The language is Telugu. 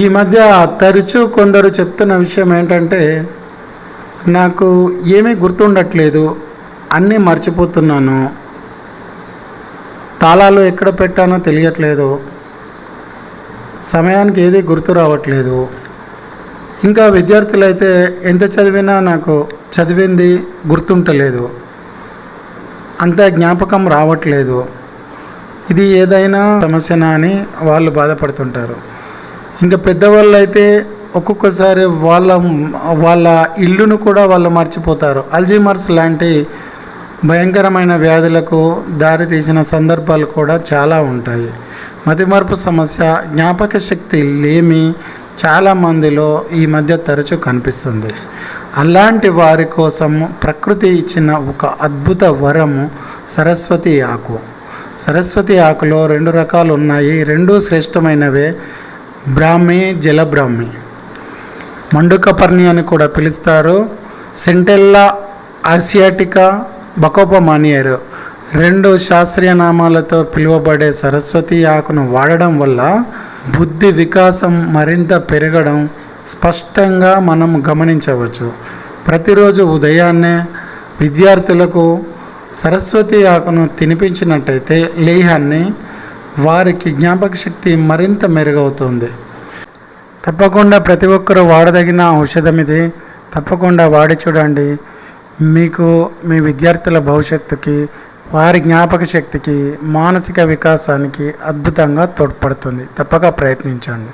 ఈ మధ్య తరచూ కొందరు చెప్తున్న విషయం ఏంటంటే నాకు ఏమీ గుర్తుండట్లేదు అన్నీ మర్చిపోతున్నాను. తాళాలు ఎక్కడ పెట్టానో తెలియట్లేదు. సమయానికి ఏది గుర్తు రావట్లేదు. ఇంకా విద్యార్థులు అయితే ఎంత చదివినా నాకు చదివింది గుర్తుంటలేదు. అంత జ్ఞాపకం రావట్లేదు. ఇది ఏదైనా సమస్యనా అని వాళ్ళు బాధపడుతుంటారు. ఇంకా పెద్దవాళ్ళు అయితే ఒక్కొక్కసారి వాళ్ళ వాళ్ళ ఇల్లును కూడా వాళ్ళు మర్చిపోతారు. అల్జీమర్స్ లాంటి భయంకరమైన వ్యాధులకు దారితీసిన సందర్భాలు కూడా చాలా ఉంటాయి. మతిమార్పు సమస్య జ్ఞాపక శక్తి లేమి చాలా మందిలో ఈ మధ్య తరచూ కనిపిస్తుంది. అలాంటి వారి కోసం ప్రకృతి ఇచ్చిన ఒక అద్భుత వరము సరస్వతి ఆకు. సరస్వతి ఆకులో రెండు రకాలు ఉన్నాయి. రెండు శ్రేష్టమైనవే. బ్రాహ్మి జలబ్రాహ్మి. మండుకపర్ణి అని కూడా పిలుస్తారు. సెంటెల్లా ఆసియాటికా బకోపమానియరు. రెండు శాస్త్రీయ నామాలతో పిలువబడే సరస్వతి ఆకును వాడడం వల్ల బుద్ధి వికాసం మరింత పెరగడం స్పష్టంగా మనం గమనించవచ్చు. ప్రతిరోజు ఉదయాన్నే విద్యార్థులకు సరస్వతి ఆకును తినిపించినట్టయితే లేహాన్ని వారికి జ్ఞాపక శక్తి మరింత మెరుగవుతుంది. తప్పకుండా ప్రతి ఒక్కరూ వాడదగిన ఔషధం ఇది. తప్పకుండా వాడి చూడండి. మీకు మీ విద్యార్థుల భవిష్యత్తుకి వారి జ్ఞాపక శక్తికి మానసిక వికాసానికి అద్భుతంగా తోడ్పడుతుంది. తప్పక ప్రయత్నించండి.